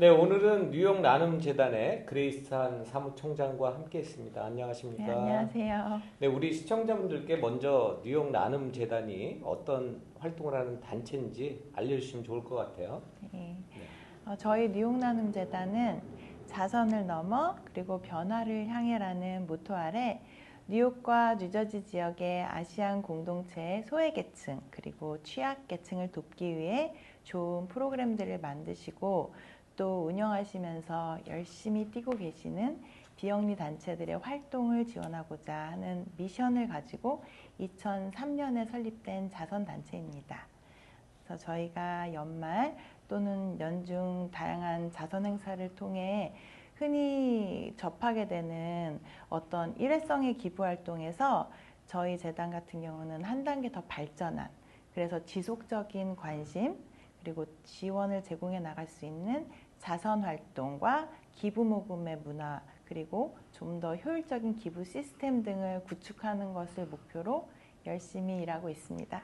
네, 오늘은 뉴욕 나눔 재단의 그레이스한 사무총장과 함께했습니다. 안녕하십니까? 네, 안녕하세요. 네, 우리 시청자분들께 먼저 뉴욕 나눔 재단이 어떤 활동을 하는 단체인지 알려주시면 좋을 것 같아요. 네. 어, 저희 뉴욕 나눔 재단은 자선을 넘어 그리고 변화를 향해라는 모토 아래 뉴욕과 뉴저지 지역의 아시안 공동체의 소외계층 그리고 취약계층을 돕기 위해 좋은 프로그램들을 만드시고 또 운영하시면서 열심히 뛰고 계시는 비영리 단체들의 활동을 지원하고자 하는 미션을 가지고 2003년에 설립된 자선 단체입니다. 그래서 저희가 연말 또는 연중 다양한 자선 행사를 통해 흔히 접하게 되는 어떤 일회성의 기부 활동에서 저희 재단 같은 경우는 한 단계 더 발전한 그래서 지속적인 관심 그리고 지원을 제공해 나갈 수 있는 자선 활동과 기부 모금의 문화 그리고 좀 더 효율적인 기부 시스템 등을 구축하는 것을 목표로 열심히 일하고 있습니다.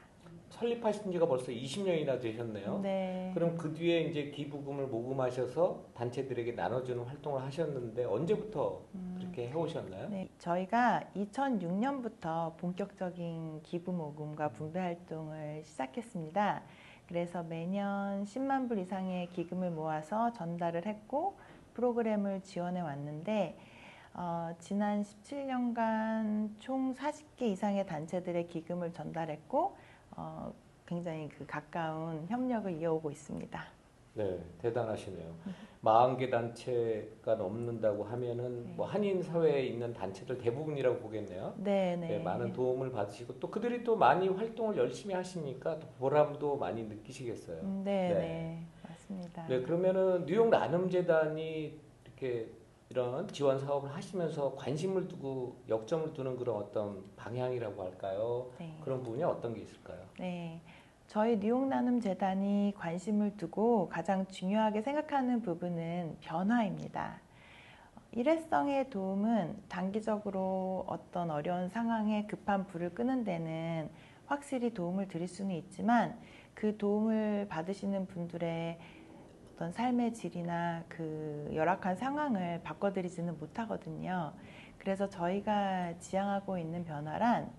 설립하신 지가 벌써 20년이나 되셨네요. 네. 그럼 그 뒤에 이제 기부금을 모금하셔서 단체들에게 나눠주는 활동을 하셨는데 언제부터 음. 그렇게 해오셨나요? 네, 저희가 2006년부터 본격적인 기부 모금과 분배 활동을 시작했습니다. 그래서 매년 10만 불 이상의 기금을 모아서 전달을 했고 프로그램을 지원해 왔는데 어, 지난 17년간 총 40개 이상의 단체들의 기금을 전달했고 어, 굉장히 그 가까운 협력을 이어오고 있습니다. 네, 대단하시네요. 40개 단체가 넘는다고 하면은 네. 뭐 한인 사회에 있는 단체들 대부분이라고 보겠네요. 네, 네. 네, 많은 도움을 받으시고 또 그들이 또 많이 활동을 열심히 하시니까 또 보람도 많이 느끼시겠어요. 음, 네, 네. 네, 맞습니다. 네, 그러면은 뉴욕 나눔 재단이 이렇게 이런 지원 사업을 하시면서 관심을 두고 역점을 두는 그런 어떤 방향이라고 할까요? 네. 그런 부분이 어떤 게 있을까요? 네. 저희 뉴욕 나눔 재단이 관심을 두고 가장 중요하게 생각하는 부분은 변화입니다. 일회성의 도움은 단기적으로 어떤 어려운 상황에 급한 불을 끄는 데는 확실히 도움을 드릴 수는 있지만 그 도움을 받으시는 분들의 어떤 삶의 질이나 그 열악한 상황을 바꿔드리지는 못하거든요. 그래서 저희가 지향하고 있는 변화란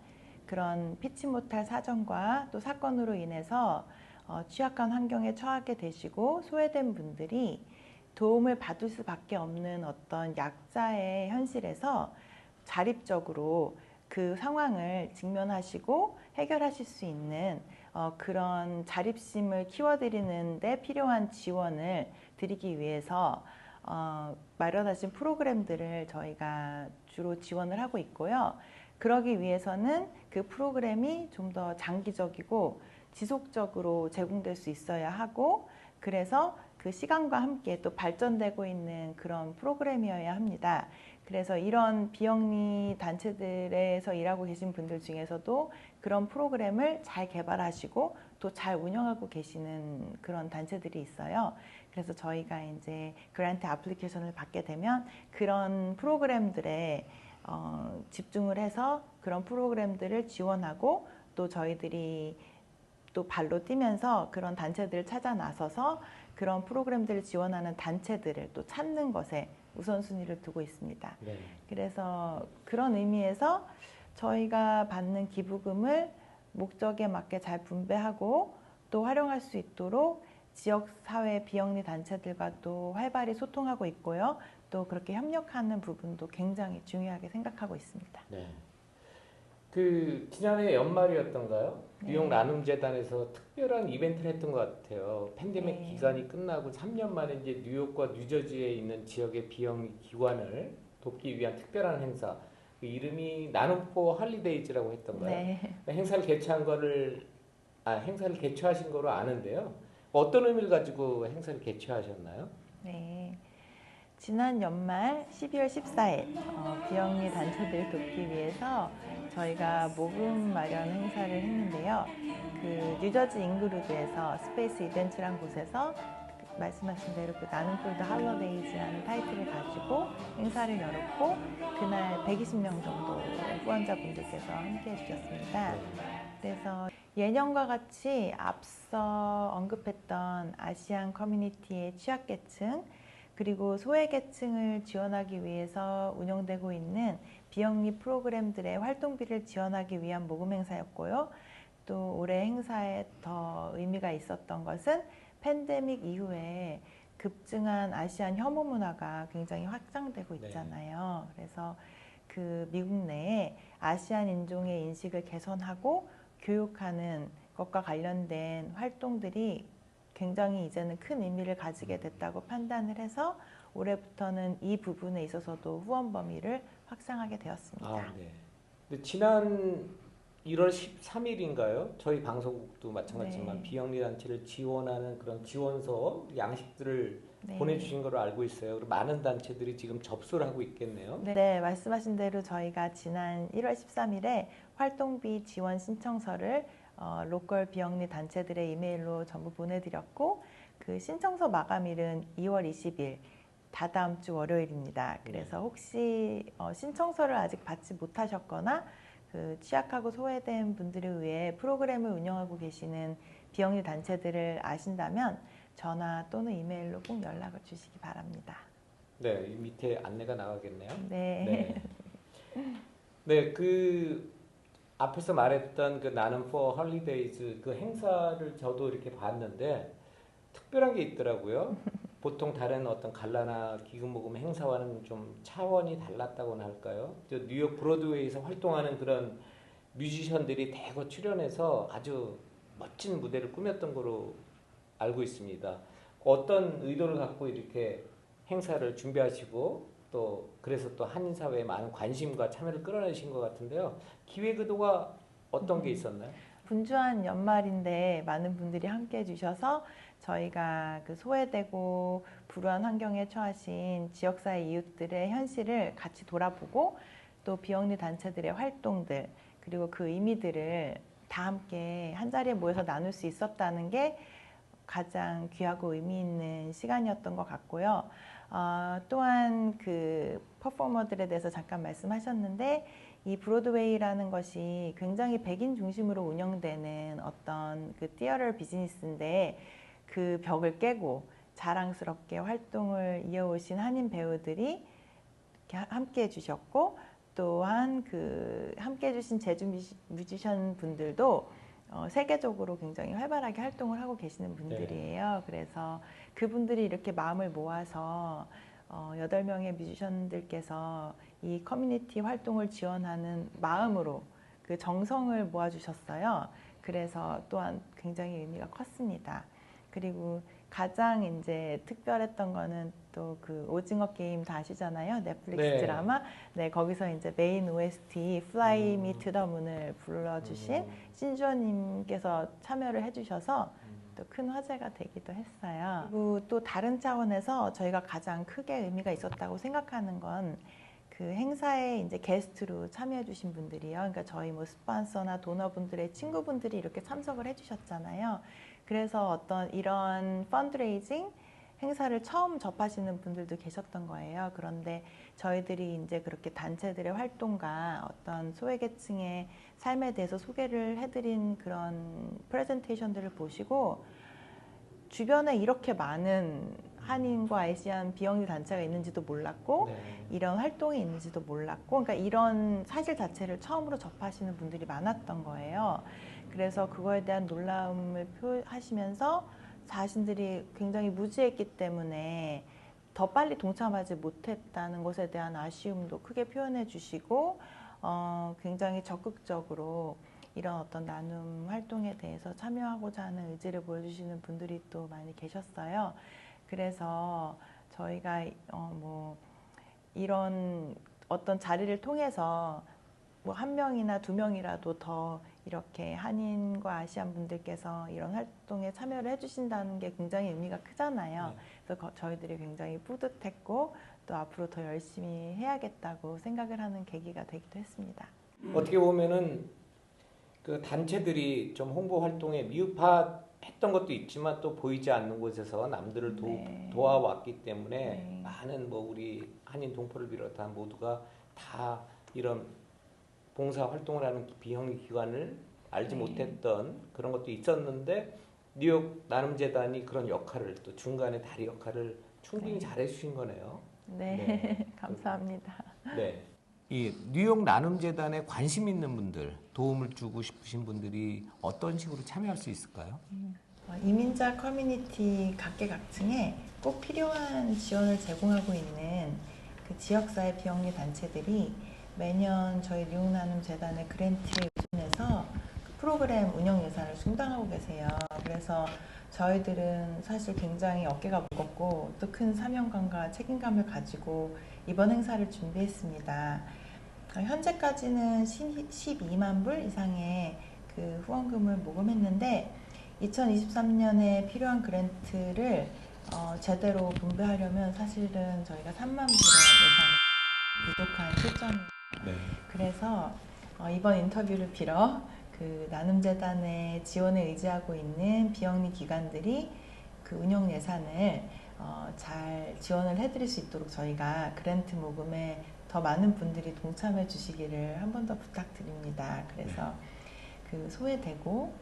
그런 피치 못할 사정과 또 사건으로 인해서 어, 취약한 환경에 처하게 되시고 소외된 분들이 도움을 받을 수밖에 없는 어떤 약자의 현실에서 자립적으로 그 상황을 직면하시고 해결하실 수 있는 어, 그런 자립심을 키워드리는 데 필요한 지원을 드리기 위해서 어, 마련하신 프로그램들을 저희가 주로 지원을 하고 있고요. 그러기 위해서는 그 프로그램이 좀 더 장기적이고 지속적으로 제공될 수 있어야 하고 그래서 그 시간과 함께 또 발전되고 있는 그런 프로그램이어야 합니다. 그래서 이런 비영리 단체들에서 일하고 계신 분들 중에서도 그런 프로그램을 잘 개발하시고 또 잘 운영하고 계시는 그런 단체들이 있어요. 그래서 저희가 이제 그란트 애플리케이션을 받게 되면 그런 프로그램들에 어, 집중을 해서 그런 프로그램들을 지원하고 또 저희들이 또 발로 뛰면서 그런 단체들을 찾아 나서서 그런 프로그램들을 지원하는 단체들을 또 찾는 것에 우선순위를 두고 있습니다. 네. 그래서 그런 의미에서 저희가 받는 기부금을 목적에 맞게 잘 분배하고 또 활용할 수 있도록 지역사회 비영리 단체들과 또 활발히 소통하고 있고요. 또 그렇게 협력하는 부분도 굉장히 중요하게 생각하고 있습니다. 네. 그 지난해 연말이었던가요? 네. 뉴욕 나눔 재단에서 특별한 이벤트를 했던 것 같아요. 팬데믹 네. 기간이 끝나고 3년 만에 이제 뉴욕과 뉴저지에 있는 지역의 비영 기관을 돕기 위한 특별한 행사. 그 이름이 나눔포 할리데이즈라고 했던가요? 네. 행사를 개최한 거를 아 행사를 개최하신 거로 아는데요. 어떤 의미를 가지고 행사를 개최하셨나요? 네. 지난 연말 12월 14일 어, 비영리 단체들 돕기 위해서 저희가 모금 마련 행사를 했는데요. 그 뉴저지 잉그루드에서 스페이스 이벤트란 곳에서 그 말씀하신 대로 그 나는 폴드 할러데이즈라는 타이틀을 가지고 행사를 열었고 그날 120명 정도 후원자분들께서 함께 해주셨습니다. 그래서 예년과 같이 앞서 언급했던 아시안 커뮤니티의 취약계층 그리고 소외계층을 지원하기 위해서 운영되고 있는 비영리 프로그램들의 활동비를 지원하기 위한 모금 행사였고요. 또 올해 행사에 더 의미가 있었던 것은 팬데믹 이후에 급증한 아시안 혐오 문화가 굉장히 확장되고 네. 있잖아요. 그래서 그 미국 내에 아시안 인종의 인식을 개선하고 교육하는 것과 관련된 활동들이 굉장히 이제는 큰 의미를 가지게 됐다고 판단을 해서 올해부터는 이 부분에 있어서도 후원 범위를 확장하게 되었습니다. 아, 네. 근데 지난 1월 13일인가요? 저희 방송국도 마찬가지지만 네. 비영리 단체를 지원하는 그런 지원서 양식들을 네. 보내주신 걸로 알고 있어요. 많은 단체들이 지금 접수를 하고 있겠네요. 네, 네, 말씀하신 대로 저희가 지난 1월 13일에 활동비 지원 신청서를 어, 로컬 비영리 단체들의 이메일로 전부 보내드렸고 그 신청서 마감일은 2월 20일 다다음 주 월요일입니다. 그래서 네. 혹시 어, 신청서를 아직 받지 못하셨거나 그 취약하고 소외된 분들을 위해 프로그램을 운영하고 계시는 비영리 단체들을 아신다면 전화 또는 이메일로 꼭 연락을 주시기 바랍니다. 네, 이 밑에 안내가 나가겠네요. 네. 네. 네, 그 앞에서 말했던 그 나는 for holidays 그 행사를 저도 이렇게 봤는데 특별한 게 있더라고요. 보통 다른 어떤 갈라나 기금 모금 행사와는 좀 차원이 달랐다고나 할까요? 저 뉴욕 브로드웨이에서 활동하는 그런 뮤지션들이 대거 출연해서 아주 멋진 무대를 꾸몄던 거로 알고 있습니다. 어떤 의도를 갖고 이렇게 행사를 준비하시고 또 그래서 또 한인 사회에 많은 관심과 참여를 끌어내신 것 같은데요. 기획 의도가 어떤 게 있었나요? 분주한 연말인데 많은 분들이 함께 해주셔서 저희가 그 소외되고 불우한 환경에 처하신 지역사회 이웃들의 현실을 같이 돌아보고 또 비영리 단체들의 활동들 그리고 그 의미들을 다 함께 한 자리에 모여서 나눌 수 있었다는 게 가장 귀하고 의미 있는 시간이었던 것 같고요. 어, 또한 그 퍼포머들에 대해서 잠깐 말씀하셨는데 이 브로드웨이라는 것이 굉장히 백인 중심으로 운영되는 어떤 그 티어럴 비즈니스인데 그 벽을 깨고 자랑스럽게 활동을 이어오신 한인 배우들이 함께 해주셨고 또한 그 함께 해주신 제주 뮤지- 뮤지션 분들도 어, 세계적으로 굉장히 활발하게 활동을 하고 계시는 분들이에요. 그래서 그분들이 이렇게 마음을 모아서 어, 8명의 뮤지션들께서 이 커뮤니티 활동을 지원하는 마음으로 그 정성을 모아주셨어요. 그래서 또한 굉장히 의미가 컸습니다. 그리고 가장 이제 특별했던 거는 또 그 오징어 게임 다 아시잖아요. 넷플릭스 네. 드라마. 네, 거기서 이제 메인 OST Fly Me 음. to the Moon을 불러주신 음, 신주원님께서 참여를 해주셔서 음. 또큰 화제가 되기도 했어요. 그리고 또 다른 차원에서 저희가 가장 크게 의미가 있었다고 생각하는 건그 행사에 이제 게스트로 참여해 주신 분들이요. 그러니까 저희 뭐 스폰서나 도너분들의 친구분들이 이렇게 참석을 해 주셨잖아요. 그래서 어떤 이런 펀드레이징 행사를 처음 접하시는 분들도 계셨던 거예요. 그런데 저희들이 이제 그렇게 단체들의 활동과 어떤 소외계층의 삶에 대해서 소개를 해드린 그런 프레젠테이션들을 보시고 주변에 이렇게 많은 한인과 아시안 비영리 단체가 있는지도 몰랐고 네. 이런 활동이 있는지도 몰랐고 그러니까 이런 사실 자체를 처음으로 접하시는 분들이 많았던 거예요. 그래서 그거에 대한 놀라움을 표하시면서 자신들이 굉장히 무지했기 때문에 더 빨리 동참하지 못했다는 것에 대한 아쉬움도 크게 표현해 주시고 어, 굉장히 적극적으로 이런 어떤 나눔 활동에 대해서 참여하고자 하는 의지를 보여주시는 분들이 또 많이 계셨어요. 그래서 저희가 어, 뭐 이런 어떤 자리를 통해서 뭐 한 명이나 두 명이라도 더 이렇게 한인과 아시안 분들께서 이런 활동에 참여를 해주신다는 게 굉장히 의미가 크잖아요. 네. 그래서 거- 저희들이 굉장히 뿌듯했고 또 앞으로 더 열심히 해야겠다고 생각을 하는 계기가 되기도 했습니다. 어떻게 보면은 그 단체들이 좀 홍보 활동에 미흡했던 것도 있지만 또 보이지 않는 곳에서 남들을 도, 네. 도와왔기 때문에 네. 많은 뭐 우리 한인 동포를 비롯한 모두가 다 이런 봉사 활동을 하는 비영리 기관을 알지 네. 못했던 그런 것도 있었는데 뉴욕 나눔 재단이 그런 역할을 또 중간에 다리 역할을 충분히 네. 잘해 주신 거네요. 네, 네. 감사합니다. 네. 이 뉴욕 나눔 재단에 관심 있는 분들, 도움을 주고 싶으신 분들이 어떤 식으로 참여할 수 있을까요? 어, 이민자 커뮤니티 각계각층에 꼭 필요한 지원을 제공하고 있는 그 지역사회 비영리 단체들이 매년 저희 뉴욕 나눔 재단의 그랜트에 의존해서 그 프로그램 운영 예산을 충당하고 계세요. 그래서 저희들은 사실 굉장히 어깨가 무겁고 또 큰 사명감과 책임감을 가지고 이번 행사를 준비했습니다. 어, 현재까지는 12만 불 이상의 그 후원금을 모금했는데 2023년에 필요한 그랜트를 어, 제대로 분배하려면 사실은 저희가 3만 불의 예산이 부족한 실정입니다. 네. 그래서 어, 이번 인터뷰를 빌어 그 나눔재단의 지원에 의지하고 있는 비영리 기관들이 그 운영 예산을 어, 잘 지원을 해드릴 수 있도록 저희가 그랜트 모금에 더 많은 분들이 동참해 주시기를 한 번 더 부탁드립니다. 그래서 그 소외되고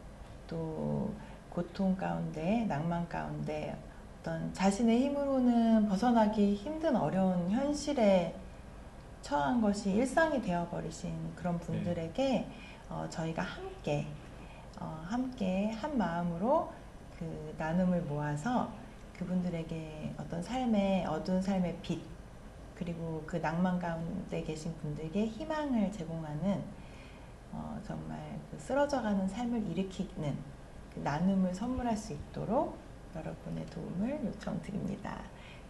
또 고통 가운데 낭만 가운데 어떤 자신의 힘으로는 벗어나기 힘든 어려운 현실에 처한 것이 일상이 되어버리신 그런 분들에게 어, 저희가 함께 어, 함께 한 마음으로 그 나눔을 모아서 그분들에게 어떤 삶의 어두운 삶의 빛 그리고 그 낭만 가운데 계신 분들에게 희망을 제공하는 어, 정말 그 쓰러져가는 삶을 일으키는 그 나눔을 선물할 수 있도록 여러분의 도움을 요청드립니다.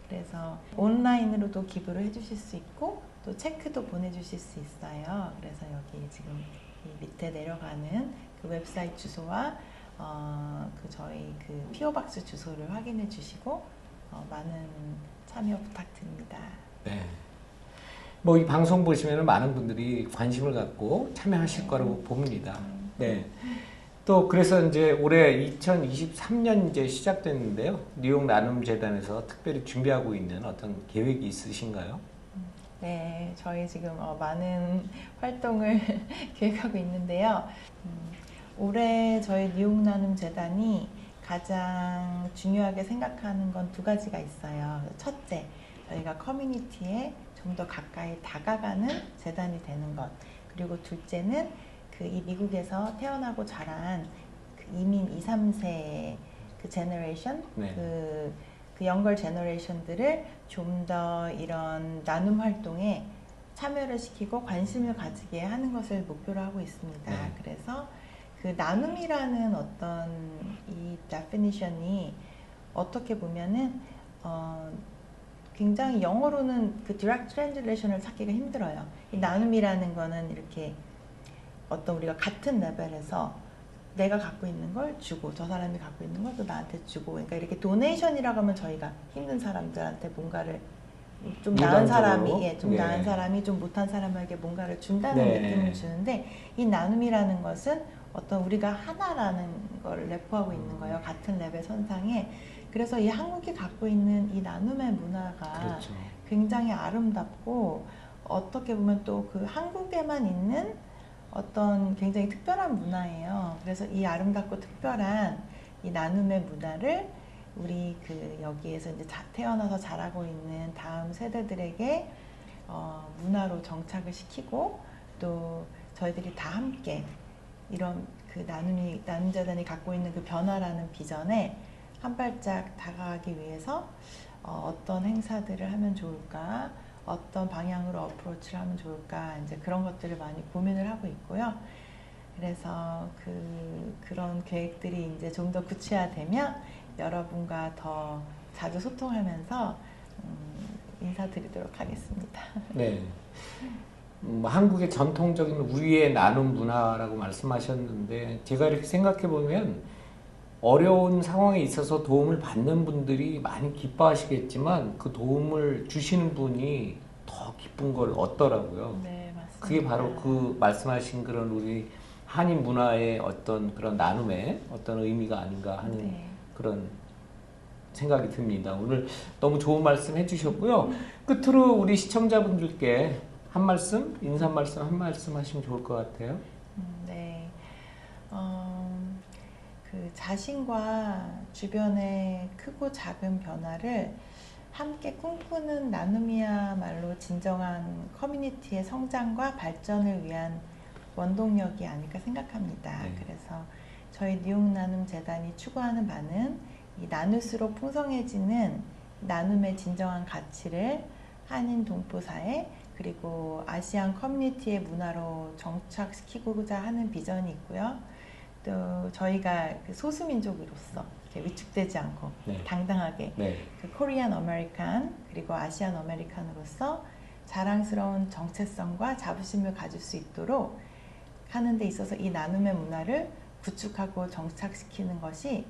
그래서 온라인으로도 기부를 해주실 수 있고 또 체크도 보내주실 수 있어요. 그래서 여기 지금 이 밑에 내려가는 그 웹사이트 주소와 어, 그 저희 그 피오박스 주소를 확인해 주시고 어, 많은 참여 부탁드립니다. 네. 뭐 이 방송 보시면 많은 분들이 관심을 갖고 참여하실 거라고 봅니다. 네. 또 그래서 이제 올해 2023년 이제 시작됐는데요. 뉴욕 나눔 재단에서 특별히 준비하고 있는 어떤 계획이 있으신가요? 네, 저희 지금 어, 많은 활동을 계획하고 있는데요. 음, 올해 저희 뉴욕 나눔 재단이 가장 중요하게 생각하는 건 두 가지가 있어요. 첫째, 저희가 커뮤니티에 좀 더 가까이 다가가는 재단이 되는 것. 그리고 둘째는 그 이 미국에서 태어나고 자란 그 이민 2, 3세 그 제너레이션, 네. 그, 그 영걸 제너레이션들을 좀 더 이런 나눔 활동에 참여를 시키고 관심을 가지게 하는 것을 목표로 하고 있습니다. 네. 그래서 그 나눔이라는 어떤 이 definition이 어떻게 보면은 어, 굉장히 영어로는 그 direct translation을 찾기가 힘들어요. 이 나눔이라는 거는 이렇게 어떤 우리가 같은 레벨에서 내가 갖고 있는 걸 주고 저 사람이 갖고 있는 걸 또 나한테 주고 그러니까 이렇게 도네이션이라고 하면 저희가 힘든 사람들한테 뭔가를 좀 나은? 사람이 예, 좀 네. 나은 사람이 좀 못한 사람에게 뭔가를 준다는 네. 느낌을 주는데 이 나눔이라는 것은 어떤 우리가 하나라는 걸 내포하고 있는 거예요 같은 레벨 선상에 그래서 이 한국이 갖고 있는 이 나눔의 문화가 그렇죠. 굉장히 아름답고 어떻게 보면 또 그 한국에만 있는 어떤 굉장히 특별한 문화예요. 그래서 이 아름답고 특별한 이 나눔의 문화를 우리 그 여기에서 이제 자- 태어나서 자라고 있는 다음 세대들에게 어, 문화로 정착을 시키고 또 저희들이 다 함께 이런 그 나눔이 나눔 재단이 갖고 있는 그 변화라는 비전에 한 발짝 다가가기 위해서 어, 어떤 행사들을 하면 좋을까, 어떤 방향으로 어프로치를 하면 좋을까, 이제 그런 것들을 많이 고민을 하고 있고요. 그래서 그 그런 계획들이 이제 좀 더 구체화되면 여러분과 더 자주 소통하면서 음, 인사드리도록 하겠습니다. 네. 음, 한국의 전통적인 우리의 나눔 문화라고 말씀하셨는데 제가 이렇게 생각해 보면 어려운 상황에 있어서 도움을 받는 분들이 많이 기뻐하시겠지만 그 도움을 주시는 분이 더 기쁜 걸 얻더라고요. 네, 맞습니다. 그게 바로 그 말씀하신 그런 우리 한인 문화의 어떤 그런 나눔의 어떤 의미가 아닌가 하는 네. 그런 생각이 듭니다. 오늘 너무 좋은 말씀 해주셨고요. 끝으로 우리 시청자분들께 한 말씀, 인사 말씀 한 말씀 하시면 좋을 것 같아요. 음, 네. 어, 그 자신과 주변의 크고 작은 변화를 함께 꿈꾸는 나눔이야말로 진정한 커뮤니티의 성장과 발전을 위한 원동력이 아닐까 생각합니다. 네. 그래서 저희 뉴욕 나눔 재단이 추구하는 바는 이 나눌수록 풍성해지는 나눔의 진정한 가치를 한인 동포 사회 그리고 아시안 커뮤니티의 문화로 정착시키고자 하는 비전이 있고요. 또 저희가 그 소수민족으로서 이렇게 위축되지 않고 네. 당당하게 네. 그 코리안 아메리칸 그리고 아시안 아메리칸으로서 자랑스러운 정체성과 자부심을 가질 수 있도록 하는 데 있어서 이 나눔의 문화를 구축하고 정착시키는 것이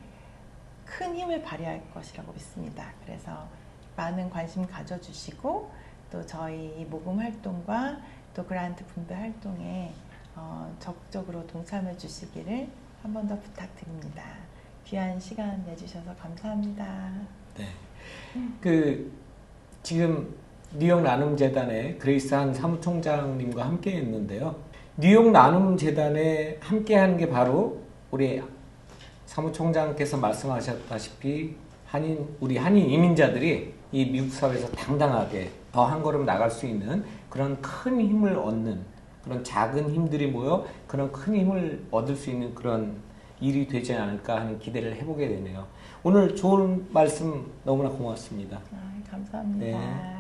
큰 힘을 발휘할 것이라고 믿습니다. 그래서 많은 관심 가져주시고 또 저희 모금 활동과 또 그란트 분배 활동에 어, 적극적으로 동참해 주시기를 한 번 더 부탁드립니다. 귀한 시간 내주셔서 감사합니다. 네. 그 지금 뉴욕 나눔 재단의 그레이스 한 사무총장님과 함께 했는데요. 뉴욕 나눔 재단에 함께 하는 게 바로 우리 사무총장께서 말씀하셨다시피 한인 우리 한인 이민자들이 이 미국 사회에서 당당하게 더 한 걸음 나갈 수 있는 그런 큰 힘을 얻는 그런 작은 힘들이 모여 그런 큰 힘을 얻을 수 있는 그런 일이 되지 않을까 하는 기대를 해보게 되네요. 오늘 좋은 말씀 너무나 고맙습니다. 아, 감사합니다. 네.